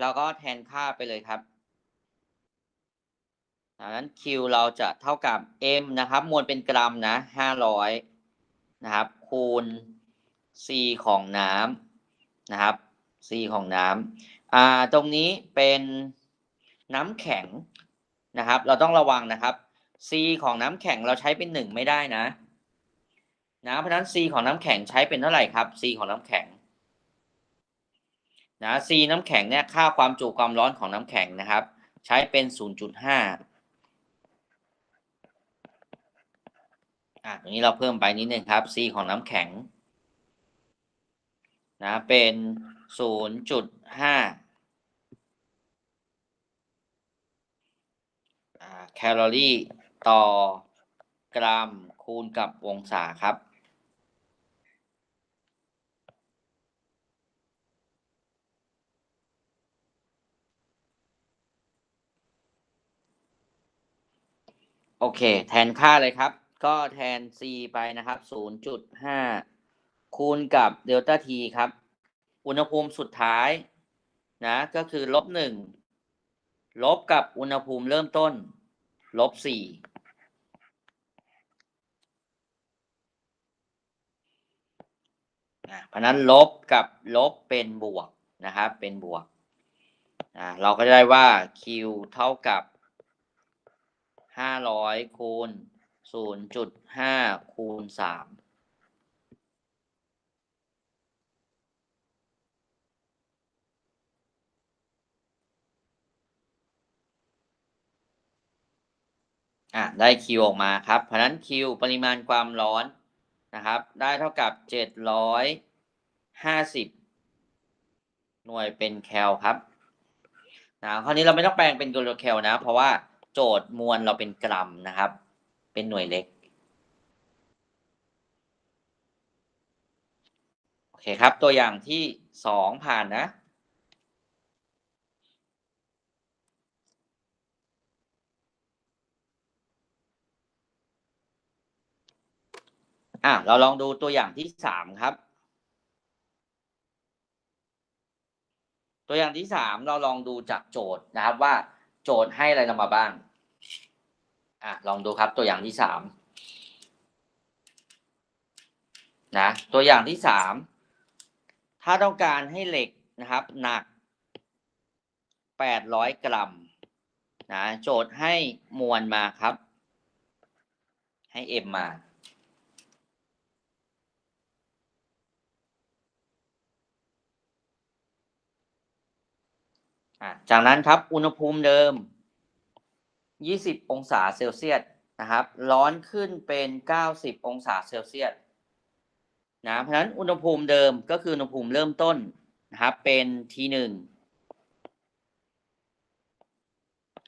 แล้วก็แทนค่าไปเลยครับดังนั้น Q เราจะเท่ากับ M นะครับ มวลเป็นกรัมนะ500นะครับ คูณ C ของน้ำนะครับ C ของน้ำอ่าตรงนี้เป็นน้ำแข็งนะครับ เราต้องระวังนะครับ C ของน้ำแข็งเราใช้เป็นหนึ่งไม่ได้นะนะเพราะนั้น C ของน้ำแข็งใช้เป็นเท่าไหร่ครับ C ของน้ำแข็ง นะ C น้ำแข็งเนี่ยค่าความจุความร้อนของน้ำแข็งนะครับ ใช้เป็น 0.5อะตรงนี้เราเพิ่มไปนิดนึงครับ C ของน้ำแข็งนะเป็น 0.5แคลอรี่ต่อกรัมคูณกับองศาครับ โอเค แทนค่าเลยครับ ก็แทน c ไปนะครับ0.5คูณกับเดลต้า t ครับ อุณหภูมิสุดท้ายนะ ก็คือลบหนึ่งลบกับอุณหภูมิเริ่มต้น ลบสี่เพราะนั้นลบกับลบเป็นบวกนะครับ เป็นบวก เราก็จะได้ว่า q เท่ากับ ห้าร้อยคูณศูนย์จุดห้าคูณสามอะได้คิวออกมาครับเพราะนั้นคิวปริมาณความร้อนนะครับ ได้เท่ากับเจ็ดร้อยห้าสิบหน่วยเป็นแคลครับนะคราวนี้เราไม่ต้องแปลงเป็นกิโลแคลนะ เพราะว่า โจทย์มวลเราเป็นกรัมนะครับ เป็นหน่วยเล็ก โอเคครับ ตัวอย่างที่สองผ่านนะ อะ เราลองดูตัวอย่างที่สามครับตัวอย่างที่สามเราลองดูจากโจทย์นะครับว่าโจทย์ให้อะไรเรามาบ้าง อะลองดูครับตัวอย่างที่สามนะตัวอย่างที่สามถ้าต้องการให้เหล็กนะครับ หนักแปดร้อยกรัมนะโจทย์ให้มวลมาครับ ให้เอ็มมาอะจากนั้นครับอุณหภูมิเดิม 20 องศาเซลเซียสนะครับ ร้อนขึ้นเป็น 90 องศาเซลเซียสนะเพราะฉะนั้นอุณหภูมิเดิมก็คืออุณหภูมิเริ่มต้นนะครับเป็น T1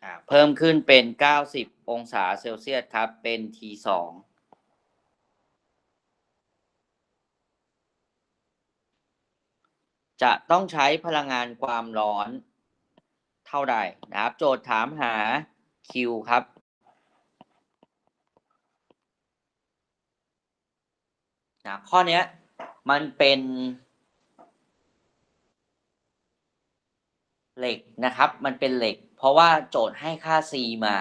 อ่าเพิ่มขึ้นเป็น 90 องศาเซลเซียสครับ เป็น T2 จะต้องใช้พลังงานความร้อนเท่าใดนะครับ โจทย์ถามหา Q ครับ นะข้อเนี้ย มันเป็น เหล็กนะครับ มันเป็นเหล็ก เพราะว่าโจทย์ให้ค่า C มา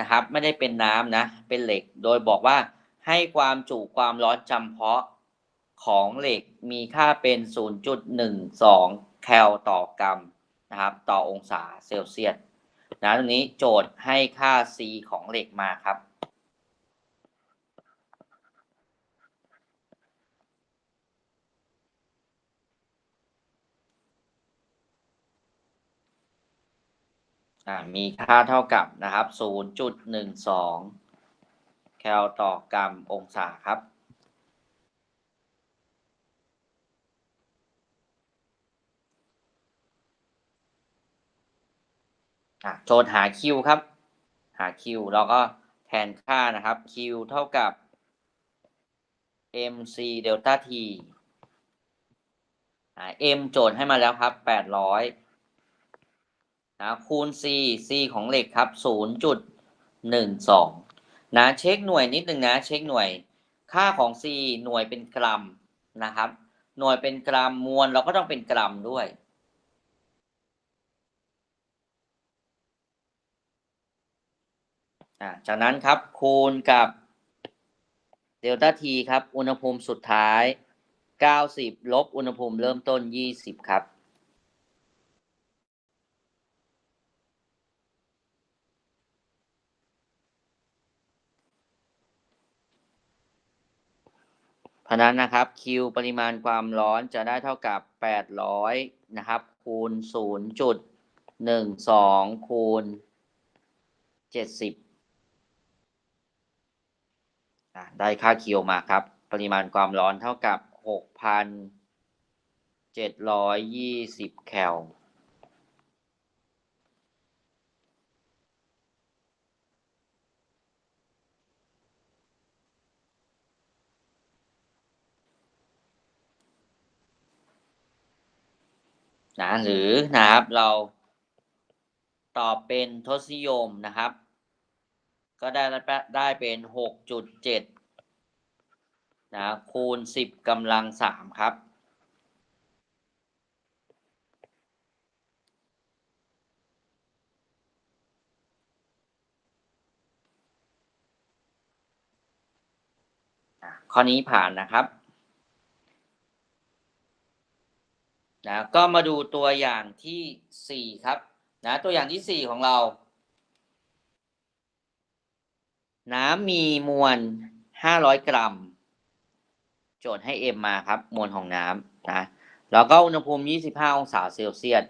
นะครับ ไม่ได้เป็นน้ำนะ เป็นเหล็ก โดยบอกว่าให้ความจุความร้อนจำเพาะของเหล็กมีค่าเป็น 0.12 แคลต่อกรัมนะครับ ต่อองศาเซลเซียส นะตรงนี้โจทย์ให้ค่า C ของเหล็กมาครับอ่ามีค่าเท่ากับนะครับ 0.12 แคลต่อกรัมองศาครับ อะโจทย์หา Q ครับ หา Q เราก็แทนค่านะครับ Q เท่ากับ mc เดลต้า t อ่า m โจทย์ให้มาแล้วครับ 800นะคูณ c c ของเหล็กครับ 0.12 นะเช็คหน่วยนิดนึงนะ เช็คหน่วยค่าของ c หน่วยเป็นกรัมนะครับ หน่วยเป็นกรัมมวลเราก็ต้องเป็นกรัมด้วย อ่าจากนั้นครับคูณกับเดลต้าทีครับ อุณหภูมิสุดท้าย 90 ลบอุณหภูมิเริ่มต้น 20 ครับ เพราะนั้นนะครับ Q ปริมาณความร้อนจะได้เท่ากับ 800 นะครับ คูณ 0.12 คูณ 70 ได้ค่า Q มาครับ ปริมาณความร้อนเท่ากับ 6,720 แคลนะหรือนะครับเราตอบเป็นทศนิยมนะครับ ก็ได้ได้เป็นหกจุดเจ็ดนะคูณสิบกำลังสามครับ ข้อนี้ผ่านนะครับนะก็มาดูตัวอย่างที่สี่ครับนะตัวอย่างที่สี่ของเรา น้ำมีมวลห้าร้อยกรัม โจทย์ให้ m มาครับ มวลของน้ำนะแล้วก็อุณหภูมิ 25 องศาเซลเซียส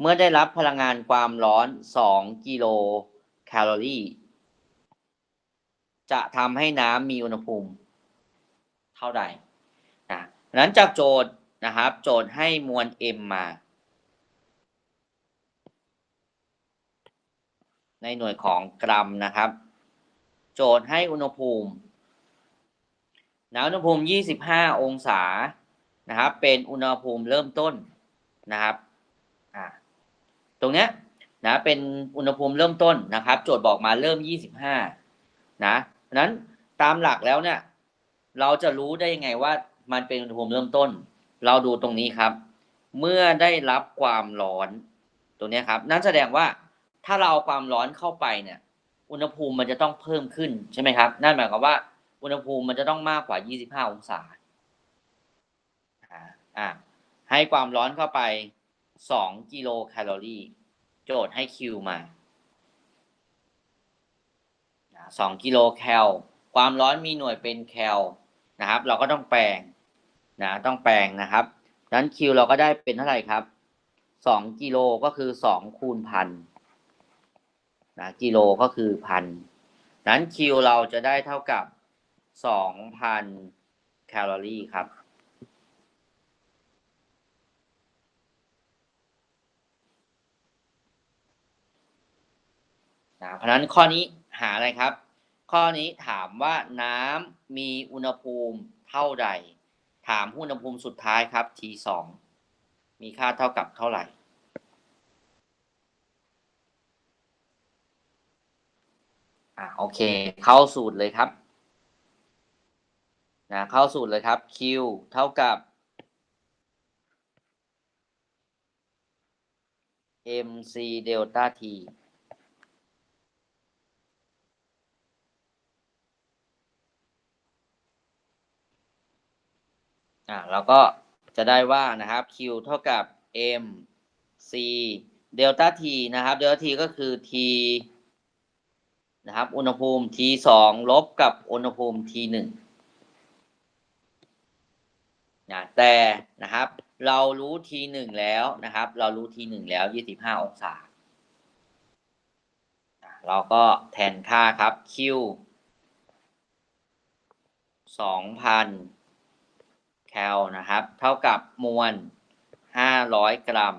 เมื่อได้รับพลังงานความร้อน 2 กิโลแคลอรี่ จะทำให้น้ำมีอุณหภูมิ เท่าใดนะนั้นจากโจทย์นะครับ โจทย์ให้มวล m มา ในหน่วยของกรัมนะครับ โจทย์ให้อุณหภูมินะอุณหภูมิ 25 องศานะครับ เป็นอุณหภูมิเริ่มต้นนะครับอ่าตรงเนี้ยนะเป็นอุณหภูมิเริ่มต้นนะครับ โจทย์บอกมาเริ่ม 25นะนั้นตามหลักแล้วเนี่ย เราจะรู้ได้ยังไงว่ามันเป็นอุณหภูมิเริ่มต้น เราดูตรงนี้ครับ เมื่อได้รับความร้อน ตรงนี้ครับ นั่นแสดงว่าถ้าเราเอาความร้อนเข้าไปเนี่ย อุณหภูมิมันจะต้องเพิ่มขึ้นใช่ไหมครับ นั่นหมายความว่า อุณหภูมิมันจะต้องมากกว่า 25 องศาอ่าให้ความร้อนเข้าไป 2 กิโลแคลอรี่ โจทย์ให้ Q มาสองกิโลแคล ความร้อนมีหน่วยเป็นแคลนะครับ เราก็ต้องแปลงนะต้องแปลงนะครับนั้น Q เราก็ได้เป็นเท่าไหร่ครับ2กิโลก็คือ2คูณพัน นะกิโลก็คือพันนั้น Q เราจะได้เท่ากับ2,000แคลอรี่ครับ นะเพราะฉะนั้นข้อนี้หาอะไรครับ ข้อนี้ถามว่าน้ำมีอุณหภูมิเท่าใด ถามอุณหภูมิสุดท้ายครับ T2 มีค่าเท่ากับเท่าไหร่ อ่าโอเค เข้าสูตรเลยครับนะเข้าสูตรเลยครับ Q เท่ากับ mc เดลต้า t อ่าเราก็จะได้ว่านะครับ Q เท่ากับ m c เดลต้า t นะครับเดลต้า t ก็คือ t นะครับ อุณหภูมิ t สองลบกับอุณหภูมิ t หนึ่งนะแต่นะครับ เรารู้ t หนึ่งแล้วนะครับ เรารู้ t หนึ่งแล้ว25องศาเราก็แทนค่าครับ q 2,000แคลนะครับ เท่ากับมวล500กรัม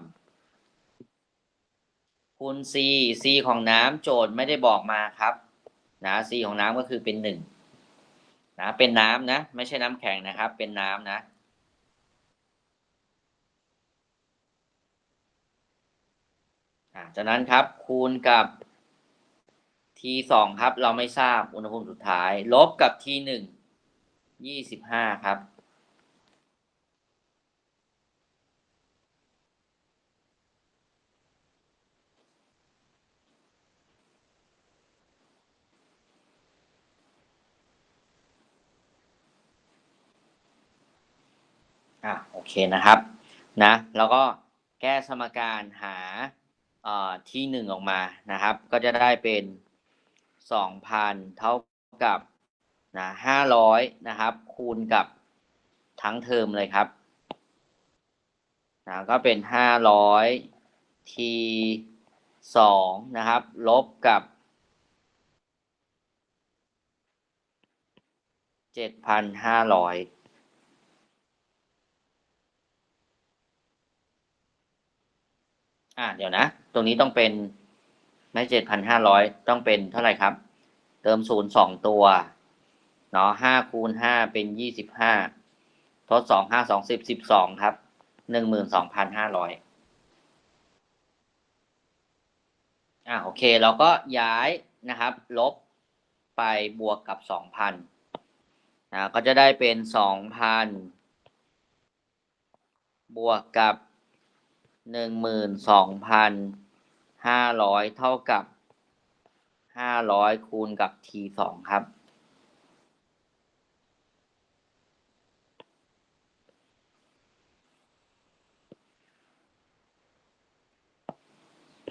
คูณ c c ของน้ำโจทย์ไม่ได้บอกมาครับ นะ c ของน้ำก็คือเป็นหนึ่งนะ เป็นน้ำนะ ไม่ใช่น้ำแข็งนะครับ เป็นน้ำนะจากนั้นครับคูณกับ t สองครับ เราไม่ทราบอุณหภูมิสุดท้าย ลบกับ t หนึ่งยี่สิบห้าครับ เคนะครับนะแล้วก็แก้สมการหาที่หนึ่งออกมานะครับ ก็จะได้เป็นสองพันเท่ากับนะห้าร้อยนะครับ คูณกับทั้งเทอมเลยครับนะก็เป็นห้าร้อยทีสองนะครับ ลบกับเจ็ดพันห้าร้อย อ่าเดี๋ยวนะ ตรงนี้ต้องเป็นไม่เจ็ดพันห้าร้อยต้องเป็นเท่าไหร่ครับ เติมศูนย์สองตัวเนาะห้าคูณห้าเป็นยี่สิบห้าทดสองห้าสองสิบสิบสองครับหนึ่งหมื่นสองพันห้าร้อยอ่าโอเคเราก็ย้ายนะครับ ลบไปบวกกับสองพันนะก็จะได้เป็นสองพันบวกกับ หนึ่งหมื่นสองพันห้าร้อยเท่ากับห้าร้อยคูณกับทีสองครับ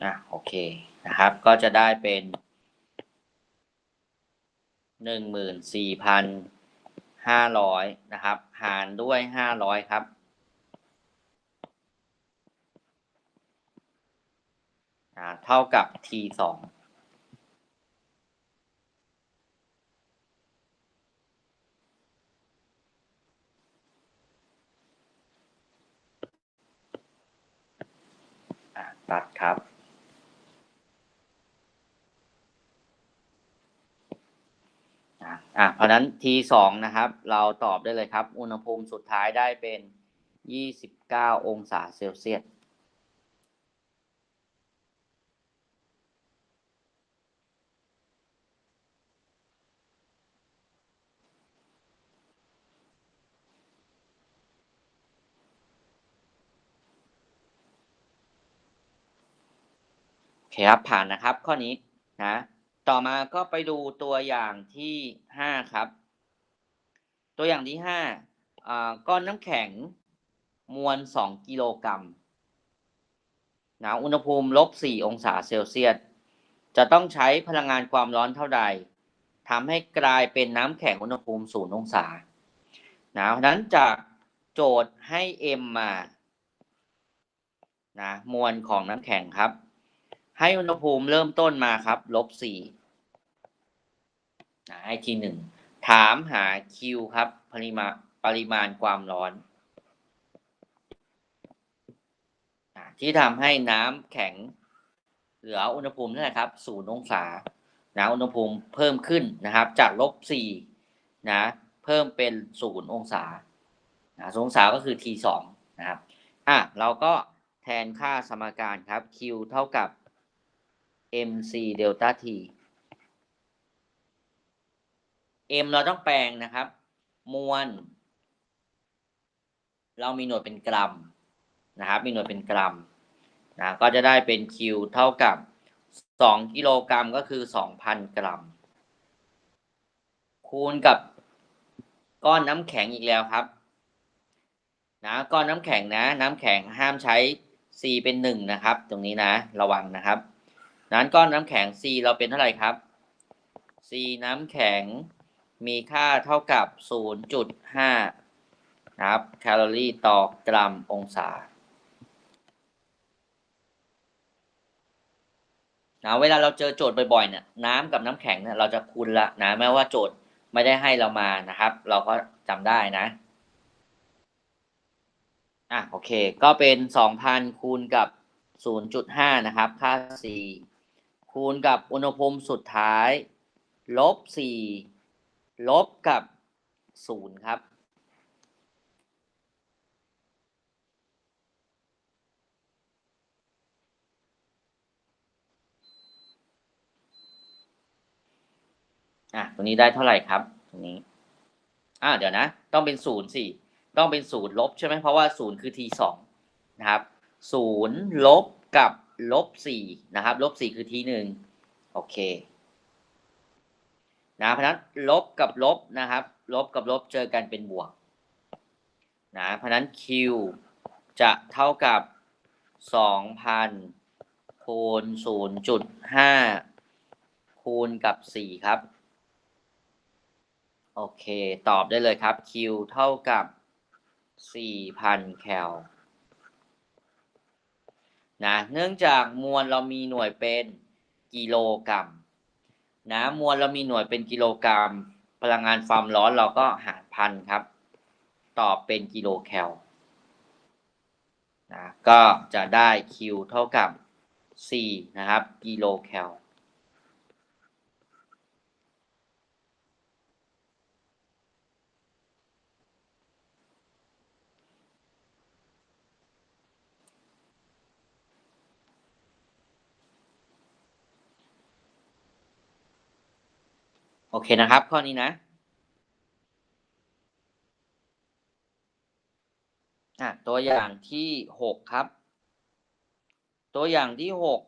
อะ โอเคนะครับ ก็จะได้เป็นหนึ่งหมื่นสี่พันห้าร้อยนะครับ หารด้วยห้าร้อยครับ่าเท่ากับ t สองอ่าตัดครับ อะเพราะนั้น t สองนะครับ เราตอบได้เลยครับ อุณหภูมิสุดท้ายได้เป็นยี่สิบเก้าองศาเซลเซียส คครับผ่านนะครับข้อนี้นะต่อมาก็ไปดูตัวอย่างที่ห้าครับ ตัวอย่างที่ห้าอ่าก้อนน้ำแข็งมวลสองกิโลกรัมนะอุณหภูมิลบสี่องศาเซลเซียสจะต้องใช้พลังงานความร้อนเท่าใดทำให้กลายเป็นน้ำแข็งอุณหภูมิศูนย์องศานะเพราะนั้นจากโจทย์ให้ m มานะมวลของน้ำแข็งครับ ให้อุณหภูมิเริ่มต้นมาครับลบสี่นะให้ทีหนึ่งถามหา Q ครับ ปริมาณปริมาณความร้อนที่ทำให้น้ำแข็ง เหลืออุณหภูมิเท่าไหร่ครับศูนย์องศานะอุณหภูมิเพิ่มขึ้นนะครับ จากลบสี่นะเพิ่มเป็นศูนย์องศานะศูนย์องศาก็คือ T สองนะครับอะเราก็แทนค่าสมการครับ Q เท่ากับ mc เดลต้า t m เราต้องแปลงนะครับ มวล เรามีหน่วยเป็นกรัมนะครับ มีหน่วยเป็นกรัมนะก็จะได้เป็น q เท่ากับ 2 กิโลกรัมก็คือ 2,000 กรัม คูณกับก้อนน้ำแข็งอีกแล้วครับนะก้อนน้ำแข็งนะ น้ำแข็งห้ามใช้ c เป็น 1 นะครับ ตรงนี้นะ ระวังนะครับ นั้นก้อนน้ำแข็ง C เราเป็นเท่าไหร่ครับ C น้ำแข็งมีค่าเท่ากับ 0.5 นะครับ แคลอรี่ต่อกรัมองศานะเวลาเราเจอโจทย์บ่อยๆเนี่ยน้ำกับน้ำแข็งเนี่ยเราจะคูณละนะแม้ว่าโจทย์ไม่ได้ให้เรามานะครับ เราก็จำได้นะอะโอเค ก็เป็น 2,000 คูณกับ 0.5 นะครับ ค่า C คูณกับอุณหภูมิสุดท้าย ลบ4ลบกับ0ครับ อะตรงนี้ได้เท่าไหร่ครับตรงนี้ อ่าเดี๋ยวนะ ต้องเป็นศูนย์สิ ต้องเป็นศูนย์ลบใช่ไหมเพราะว่าศูนย์คือ t สองนะครับศูนย์ลบกับ ลบสี่นะครับ ลบสี่คือ t หนึ่งโอเคนะเพราะนั้นลบกับลบนะครับ ลบกับลบเจอกันเป็นบวกนะเพราะนั้น Q จะเท่ากับ2,000คูณ0.5คูณกับ 4 ครับ โอเค ตอบได้เลยครับ Q เท่ากับ 4,000 แคล นะเนื่องจากมวลเรามีหน่วยเป็นกิโลกรัมนะมวลเรามีหน่วยเป็นกิโลกรัม พลังงานความร้อนเราก็หารพันครับ ตอบเป็นกิโลแคลนะก็จะได้ Q เท่ากับ 4 นะครับ กิโลแคล เคนะครับ ข้อนี้นะอะตัวอย่างที่หกครับ ตัวอย่างที่หก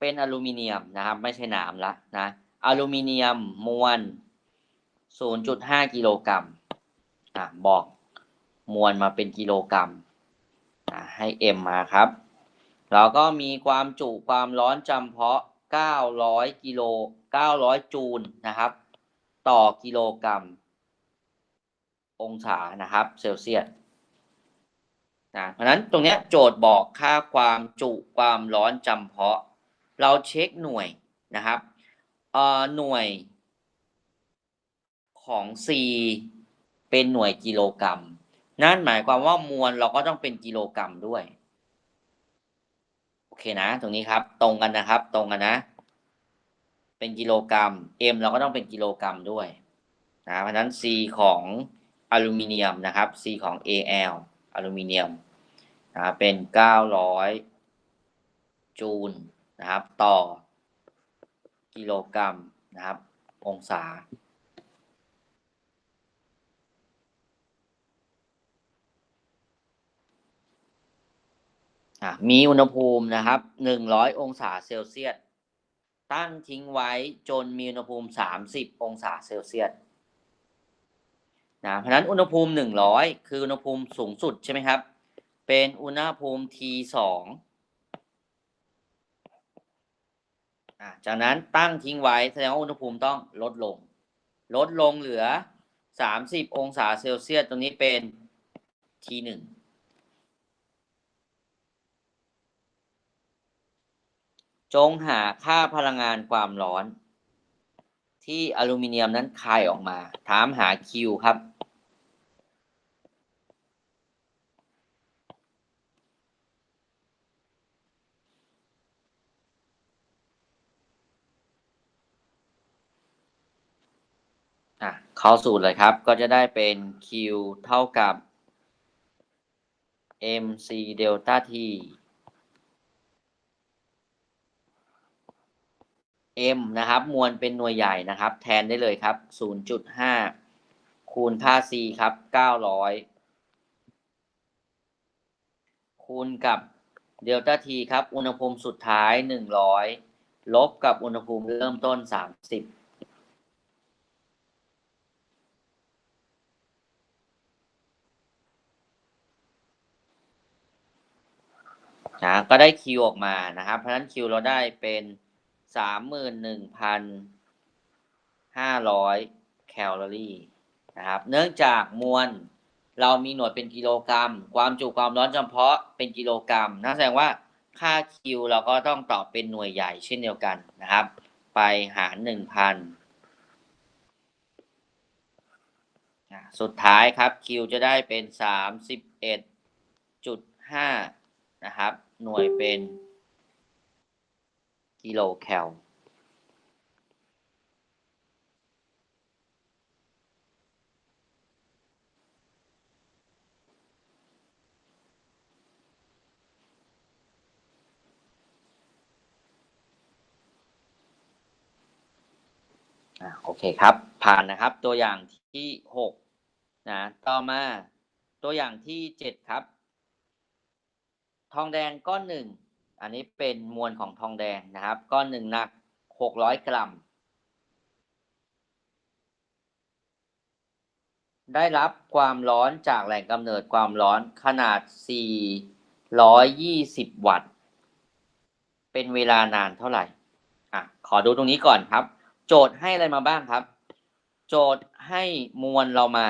เป็นอลูมิเนียมนะครับ ไม่ใช่นามละนะอลูมิเนียมมวล0.5กิโลกรัมอะบอกมวลมาเป็นกิโลกรัมอะให้ M มาครับเราก็มีความจุความร้อนจำเพาะ 900 กิโล 900 จูลนะครับ ต่อกิโลกรัม องศานะครับเซลเซียสนะเพราะนั้นตรงนี้โจทย์บอกค่าความจุความร้อนจำเพาะ เราเช็คหน่วยนะครับเอ่อหน่วยของ C เป็นหน่วยกิโลกรัม นั่นหมายความว่ามวลเราก็ต้องเป็นกิโลกรัมด้วย โอเคนะ ตรงนี้ครับ ตรงกันนะครับ ตรงกันนะ เป็นกิโลกรัม M เราก็ต้องเป็นกิโลกรัมด้วยนะเพราะฉะนั้น C ของอลูมิเนียมนะครับ C ของ Al อลูมิเนียมนะเป็น 900 จูลนะครับ ต่อ กิโลกรัมนะครับ องศาอะมีอุณหภูมินะครับ 100 องศาเซลเซียส ตั้งทิ้งไว้จนมีอุณหภูมิ 30 องศาเซลเซียสนะเพราะนั้นอุณหภูมิ 100 คืออุณหภูมิสูงสุดใช่ไหมครับ เป็นอุณหภูมิ T2 อะจากนั้นตั้งทิ้งไว้แสดงว่าอุณหภูมิต้องลดลง ลดลงเหลือ 30 องศาเซลเซียสตรงนี้เป็น T1 จงหาค่าพลังงานความร้อน ที่อลูมิเนียมนั้นคายออกมา ถามหา Q ครับ อะเข้าสูตรเลยครับ ก็จะได้เป็น Q เท่ากับ mc เดลต้า t m นะครับ มวลเป็นหน่วยใหญ่นะครับ แทนได้เลยครับ 0.5 คูณค่า c ครับ 900 คูณกับเดลต้า t ครับ อุณหภูมิสุดท้าย 100 ลบกับอุณหภูมิเริ่มต้น 30นะก็ได้ Q ออกมานะครับ เพราะฉะนั้น Q เราได้เป็น สามหมื่นหนึ่งพันห้าร้อยแคลอรี่นะครับ เนื่องจากมวลเรามีหน่วยเป็นกิโลกรัม ความจุความร้อนจำเพาะเป็นกิโลกรัมนั่นแสดงว่าค่า Q เราก็ต้องตอบเป็นหน่วยใหญ่เช่นเดียวกันนะครับ ไปหารหนึ่งพันสุดท้ายครับ Q จะได้เป็นสามสิบเอ็ดจุดห้านะครับ หน่วยเป็น กิโลแคลอ่าโอเคครับ ผ่านนะครับตัวอย่างที่หกนะต่อมาตัวอย่างที่เจ็ดครับ ทองแดงก้อนหนึ่ง อันนี้เป็นมวลของทองแดงนะครับ ก้อนหนึ่งหนักหกร้อยกรัม ได้รับความร้อนจากแหล่งกำเนิดความร้อนขนาด 420 วัตต์ เป็นเวลานานเท่าไหร่ อะ ขอดูตรงนี้ก่อนครับ โจทย์ให้อะไรมาบ้างครับ โจทย์ให้มวลเรามา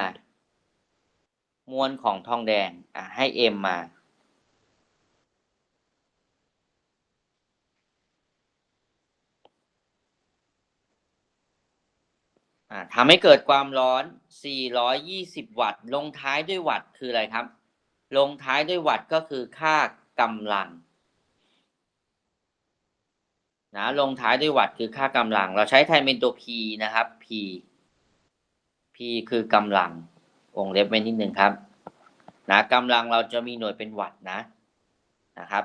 มวลของทองแดง อะ ให้ m มา อ่าทำให้เกิดความร้อน 420 วัตต์ ลงท้ายด้วยวัตต์คืออะไรครับ ลงท้ายด้วยวัตต์ก็คือค่ากำลังนะลงท้ายด้วยวัตต์คือค่ากำลัง เราใช้แทนเป็นตัว P นะครับ P P คือกำลังวงเล็บไว้นิดนึงครับนะกำลังเราจะมีหน่วยเป็นวัตต์นะนะครับ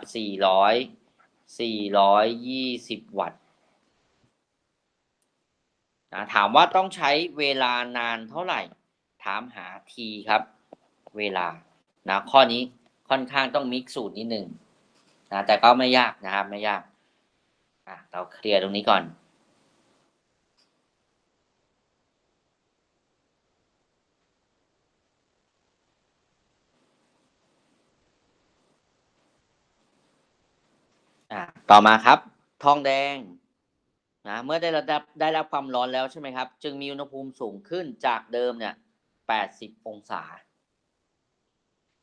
400 420 วัตต์ นะถามว่าต้องใช้เวลานานเท่าไหร่ ถามหา t ครับ เวลานะข้อนี้ค่อนข้างต้องมิกซ์สูตรนิดหนึ่งนะแต่ก็ไม่ยากนะครับไม่ยากอะเราเคลียร์ตรงนี้ก่อนอะต่อมาครับ ทองแดง นะเมื่อได้ระดับได้รับความร้อนแล้วใช่ไหมครับ จึงมีอุณหภูมิสูงขึ้นจากเดิมเนี่ย 80 องศา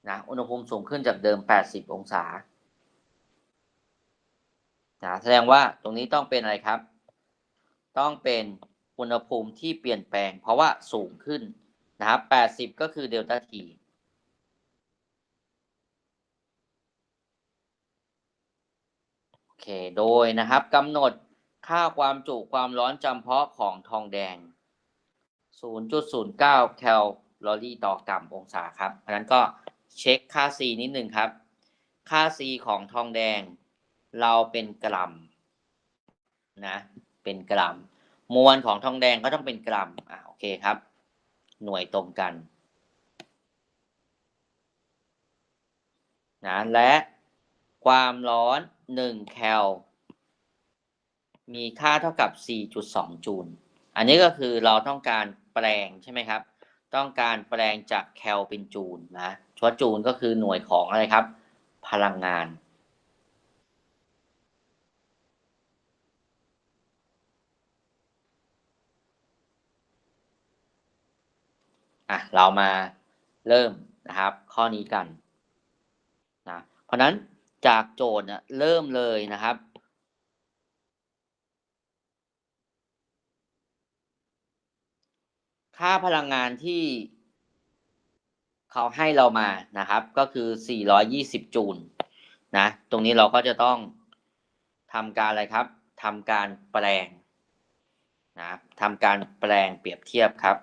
นะอุณหภูมิสูงขึ้นจากเดิม 80 องศานะแสดงว่าตรงนี้ต้องเป็นอะไรครับ ต้องเป็นอุณหภูมิที่เปลี่ยนแปลง เพราะว่าสูงขึ้นนะครับ 80 ก็คือเดลต้าทีโอเค โดยนะครับกำหนด ค่าความจุความร้อนจำเพาะของทองแดง 0.09 แคลลอรี่ต่อกรัมองศาครับ เพราะฉะนั้นก็เช็คค่า C นิดหนึ่งครับ ค่า C ของทองแดง เราเป็นกรัมนะ เป็นกรัม มวลของทองแดงก็ต้องเป็นกรัม อ่าโอเคครับ หน่วยตรงกันนะและความร้อน 1 แคล มีค่าเท่ากับ 4.2 จูล อันนี้ก็คือเราต้องการแปลงใช่ไหมครับ ต้องการแปลงจากแคลเป็นจูลนะชวจูลก็คือหน่วยของอะไรครับ พลังงาน อะ เรามาเริ่มนะครับ ข้อนี้กันนะ เพราะนั้นจากโจทย์เนี่ยเริ่มเลยนะครับ ค่าพลังงานที่เขาให้เรามานะครับ ก็คือ 420 จูลนะ ตรงนี้เราก็จะต้องทำการอะไรครับทำการแปลงนะทำการแปลงเปรียบเทียบครับ